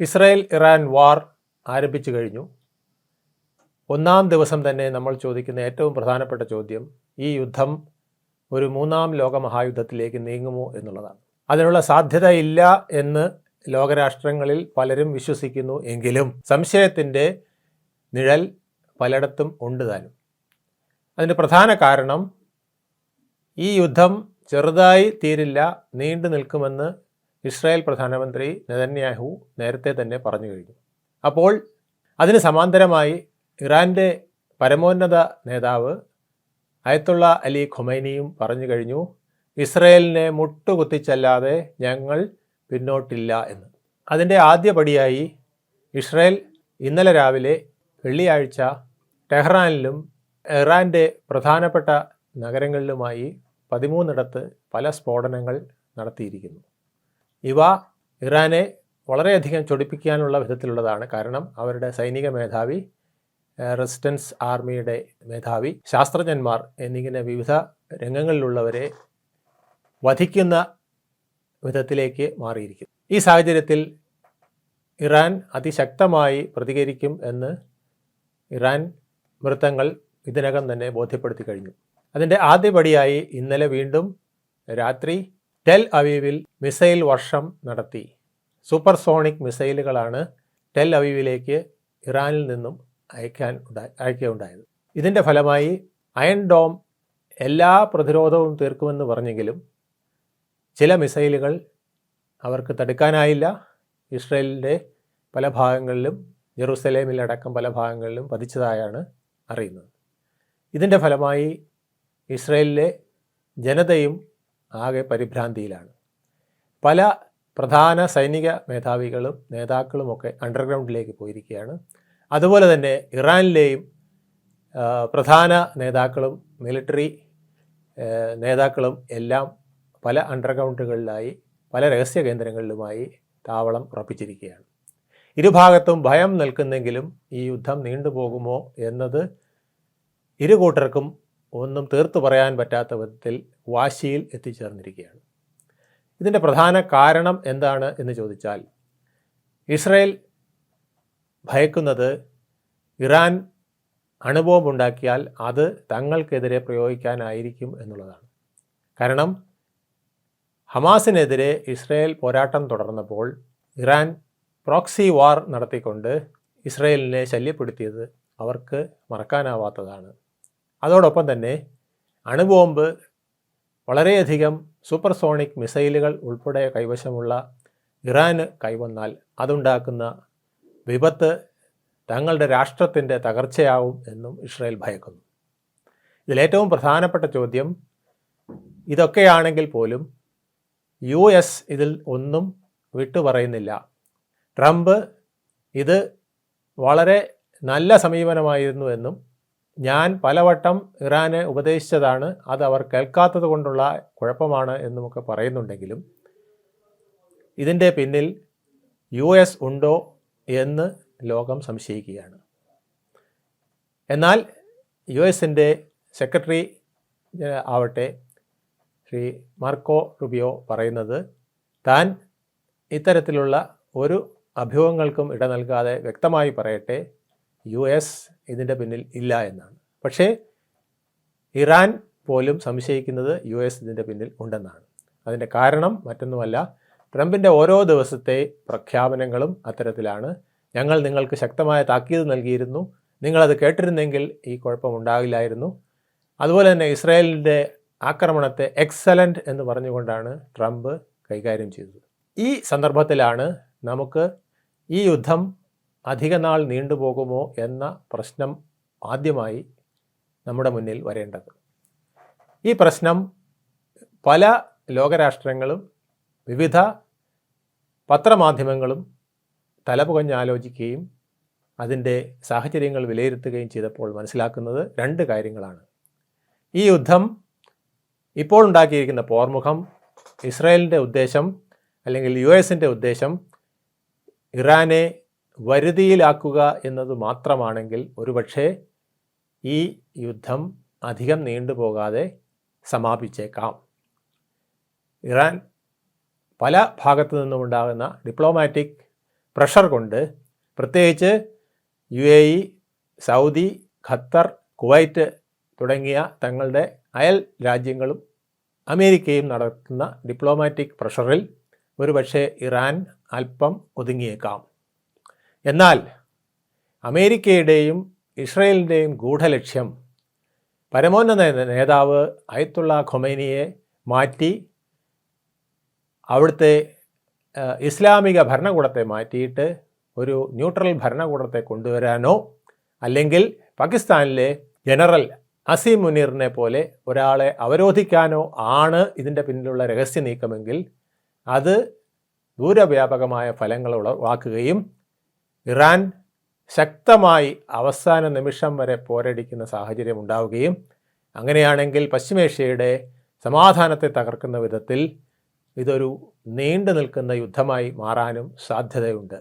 Israel Iran വാർ ആരംഭിച്ചു കഴിഞ്ഞു. ഒന്നാം ദിവസം തന്നെ നമ്മൾ ചോദിക്കുന്ന ഏറ്റവും പ്രധാനപ്പെട്ട ചോദ്യം ഈ യുദ്ധം ഒരു മൂന്നാം ലോക മഹായുദ്ധത്തിലേക്ക് നീങ്ങുമോ എന്നുള്ളതാണ്. അതിനുള്ള സാധ്യതയില്ല എന്ന് ലോകരാഷ്ട്രങ്ങളിൽ പലരും വിശ്വസിക്കുന്നു എങ്കിലും സംശയത്തിന്റെ നിഴൽ പലയിടത്തും ഉണ്ട് താനും. അതിന് പ്രധാന കാരണം ഈ യുദ്ധം ചെറുതായി തീരില്ല നീണ്ടു നിൽക്കുമെന്ന് ഇസ്രായേൽ പ്രധാനമന്ത്രി നെതന്യാഹു നേരത്തെ തന്നെ പറഞ്ഞു കഴിഞ്ഞു. അപ്പോൾ അതിന് സമാന്തരമായി ഇറാന്റെ പരമോന്നത നേതാവ് അയത്തുള്ള അലി ഖൊമൈനിയും പറഞ്ഞു കഴിഞ്ഞു ഇസ്രയേലിനെ മുട്ടുകുത്തിച്ചല്ലാതെ ഞങ്ങൾ പിന്നോട്ടില്ല എന്ന്. അതിന്റെ ആദ്യപടിയായി ഇസ്രയേൽ ഇന്നലെ രാവിലെ വെള്ളിയാഴ്ച ടെഹ്റാനിലും ഇറാന്റെ പ്രധാനപ്പെട്ട നഗരങ്ങളിലുമായി പതിമൂന്നിടത്ത് പല സ്ഫോടനങ്ങൾ നടത്തിയിരിക്കുന്നു. ഇവ ഇറാനെ വളരെയധികം ചൊടിപ്പിക്കാനുള്ള വിധത്തിലുള്ളതാണ്. കാരണം അവരുടെ സൈനിക മേധാവി റെസിസ്റ്റൻസ് ആർമിയുടെ മേധാവി ശാസ്ത്രജ്ഞന്മാർ എന്നിങ്ങനെ വിവിധ രംഗങ്ങളിലുള്ളവരെ വധിക്കുന്ന വിധത്തിലേക്ക് മാറിയിരിക്കുന്നു. ഈ സാഹചര്യത്തിൽ ഇറാൻ അതിശക്തമായി പ്രതികരിക്കും എന്ന് ഇറാൻ വൃത്തങ്ങൾ ഇതിനകം തന്നെ ബോധ്യപ്പെടുത്തി കഴിഞ്ഞു. അതിന്റെ ആദ്യപടിയായി ഇന്നലെ വീണ്ടും രാത്രി ടെൽ അവീവിൽ മിസൈൽ വർഷം നടത്തി. സൂപ്പർസോണിക് മിസൈലുകളാണ് ടെൽ അവീവിലേക്ക് ഇറാനിൽ നിന്നും അയക്കാൻ ഉണ്ടായി അയക്കുകയുണ്ടായത്. ഇതിന്റെ ഫലമായി അയൺ ഡോം എല്ലാ പ്രതിരോധവും തീർക്കുമെന്ന് പറഞ്ഞെങ്കിലും ചില മിസൈലുകൾ അവർക്ക് തടുക്കാനായില്ല. ഇസ്രയേലിന്റെ പല ഭാഗങ്ങളിലും ജെറുസലേമിലടക്കം പല ഭാഗങ്ങളിലും പതിച്ചതായാണ് അറിയുന്നത്. ഇതിന്റെ ഫലമായി ഇസ്രയേലിലെ ജനതയും ആകെ പരിഭ്രാന്തിയിലാണ്. പല പ്രധാന സൈനിക മേധാവികളും നേതാക്കളുമൊക്കെ അണ്ടർഗ്രൗണ്ടിലേക്ക് പോയിരിക്കുകയാണ്. അതുപോലെ തന്നെ ഇറാനിലെയും പ്രധാന നേതാക്കളും മിലിറ്ററി നേതാക്കളും എല്ലാം പല അണ്ടർഗ്രൗണ്ടുകളിലായി പല രഹസ്യ കേന്ദ്രങ്ങളിലുമായി താവളം ഉറപ്പിച്ചിരിക്കുകയാണ്. ഇരുഭാഗത്തും ഭയം നിൽക്കുന്നെങ്കിലും ഈ യുദ്ധം നീണ്ടുപോകുമോ എന്നത് ഇരു കൂട്ടർക്കും ഒന്നും തീർത്തു പറയാൻ പറ്റാത്ത വിധത്തിൽ വാശിയിൽ എത്തിച്ചേർന്നിരിക്കുകയാണ്. ഇതിന്റെ പ്രധാന കാരണം എന്താണ് എന്ന് ചോദിച്ചാൽ ഇസ്രയേൽ ഭയക്കുന്നത് ഇറാൻ അണുബോംബ് ഉണ്ടാക്കിയാൽ അത് തങ്ങൾക്കെതിരെ പ്രയോഗിക്കാനായിരിക്കും എന്നുള്ളതാണ്. കാരണം ഹമാസിനെതിരെ ഇസ്രയേൽ പോരാട്ടം തുടർന്നപ്പോൾ ഇറാൻ പ്രോക്സി വാർ നടത്തിക്കൊണ്ട് ഇസ്രയേലിനെ ശല്യപ്പെടുത്തിയത് അവർക്ക് മറക്കാനാവാത്തതാണ്. അതോടൊപ്പം തന്നെ അണുബോംബ് വളരെയധികം സൂപ്പർസോണിക് മിസൈലുകൾ ഉൾപ്പെടെ കൈവശമുള്ള ഇറാന് കൈവന്നാൽ അതുണ്ടാക്കുന്ന വിപത്ത് തങ്ങളുടെ രാഷ്ട്രത്തിന്റെ തകർച്ചയാവും എന്നും ഇസ്രയേൽ ഭയക്കുന്നു. ഇതിലേറ്റവും പ്രധാനപ്പെട്ട ചോദ്യം ഇതൊക്കെയാണെങ്കിൽ പോലും യു എസ് ഇതിൽ ഒന്നും വിട്ടുപറയുന്നില്ല. ട്രംപ് ഇത് വളരെ നല്ല സമീപനമായിരുന്നു എന്നും ഞാൻ പലവട്ടം ഇറാനെ ഉപദേശിച്ചതാണ്. അത് അവർ കേൾക്കാത്തത് കൊണ്ടുള്ള കുഴപ്പമാണ് എന്നുമൊക്കെ പറയുന്നുണ്ടെങ്കിലും ഇതിന്റെ പിന്നിൽ യു എസ് ഉണ്ടോ എന്ന് ലോകം സംശയിക്കുകയാണ്. എന്നാൽ യു എസിന്റെ സെക്രട്ടറി ആവട്ടെ ശ്രീ മാർക്കോ റുബിയോ പറയുന്നത് താൻ ഇത്തരത്തിലുള്ള ഒരു അഭ്യൂഹങ്ങൾക്കും ഇട നൽകാതെ വ്യക്തമായി പറയട്ടെ യു എസ് ഇതിന്റെ പിന്നിൽ ഇല്ല എന്നാണ്. പക്ഷേ ഇറാൻ പോലും സംശയിക്കുന്നത് യു എസ് ഇതിന്റെ പിന്നിൽ ഉണ്ടെന്നാണ്. അതിന്റെ കാരണം മറ്റൊന്നുമല്ല ട്രംപിന്റെ ഓരോ ദിവസത്തെ പ്രഖ്യാപനങ്ങളും അത്തരത്തിലാണ്. ഞങ്ങൾ നിങ്ങൾക്ക് ശക്തമായ താക്കീത് നൽകിയിരുന്നു. നിങ്ങളത് കേട്ടിരുന്നെങ്കിൽ ഈ കുഴപ്പമുണ്ടാകില്ലായിരുന്നു അതുപോലെ തന്നെ ഇസ്രായേലിന്റെ ആക്രമണത്തെ എക്സലന്റ് എന്ന് പറഞ്ഞുകൊണ്ടാണ് ട്രംപ് കൈകാര്യം ചെയ്തത്. ഈ സന്ദർഭത്തിലാണ് നമുക്ക് ഈ യുദ്ധം അധിക നാൾ നീണ്ടുപോകുമോ എന്ന പ്രശ്നം ആദ്യമായി നമ്മുടെ മുന്നിൽ വരേണ്ടത്. ഈ പ്രശ്നം പല ലോകരാഷ്ട്രങ്ങളും വിവിധ പത്രമാധ്യമങ്ങളും തലപുകഞ്ഞാലോചിക്കുകയും അതിന്റെ സാഹചര്യങ്ങൾ വിലയിരുത്തുകയും ചെയ്തപ്പോൾ മനസ്സിലാക്കുന്നത് രണ്ട് കാര്യങ്ങളാണ്. ഈ യുദ്ധം ഇപ്പോൾ ഉണ്ടാക്കിയിരിക്കുന്ന പോർമുഖം ഇസ്രായേലിന്റെ ഉദ്ദേശം അല്ലെങ്കിൽ യു എസിന്റെ ഉദ്ദേശം ഇറാനെ വരുതിയിലാക്കുക എന്നത് മാത്രമാണെങ്കിൽ ഒരുപക്ഷെ ഈ യുദ്ധം അധികം നീണ്ടുപോകാതെ സമാപിച്ചേക്കാം. ഇറാൻ പല ഭാഗത്തു നിന്നുമുണ്ടാകുന്ന ഡിപ്ലോമാറ്റിക് പ്രഷർ കൊണ്ട് പ്രത്യേകിച്ച് U A E Saudi Qatar Kuwait തുടങ്ങിയ തങ്ങളുടെ അയൽ രാജ്യങ്ങളും അമേരിക്കയും നടത്തുന്ന ഡിപ്ലോമാറ്റിക് പ്രഷറിൽ ഒരുപക്ഷെ ഇറാൻ അല്പം ഒതുങ്ങിയേക്കാം. എന്നാൽ അമേരിക്കയുടെയും ഇസ്രയേലിന്റെയും ഗൂഢലക്ഷ്യം പരമോന്നത നേതാവ് അയത്തുള്ള ഖൊമൈനിയെ മാറ്റി അവിടുത്തെ ഇസ്ലാമിക ഭരണകൂടത്തെ മാറ്റിയിട്ട് ഒരു ന്യൂട്രൽ ഭരണകൂടത്തെ കൊണ്ടുവരാനോ അല്ലെങ്കിൽ പാകിസ്ഥാനിലെ ജനറൽ അസീം മുനീറിനെ പോലെ ഒരാളെ അവരോധിക്കാനോ ആണ് ഇതിന്റെ പിന്നിലുള്ള രഹസ്യ നീക്കമെങ്കിൽ അത് ദൂരവ്യാപകമായ ഫലങ്ങൾ ഉളവാക്കുകയും ഇറാൻ ശക്തമായി അവസാന നിമിഷം വരെ പോരടിക്കുന്ന സാഹചര്യം ഉണ്ടാവുകയും അങ്ങനെയാണെങ്കിൽ പശ്ചിമേഷ്യയുടെ സമാധാനത്തെ തകർക്കുന്ന വിധത്തിൽ ഇതൊരു നീണ്ടു നിൽക്കുന്ന യുദ്ധമായി മാറാനും സാധ്യതയുണ്ട്.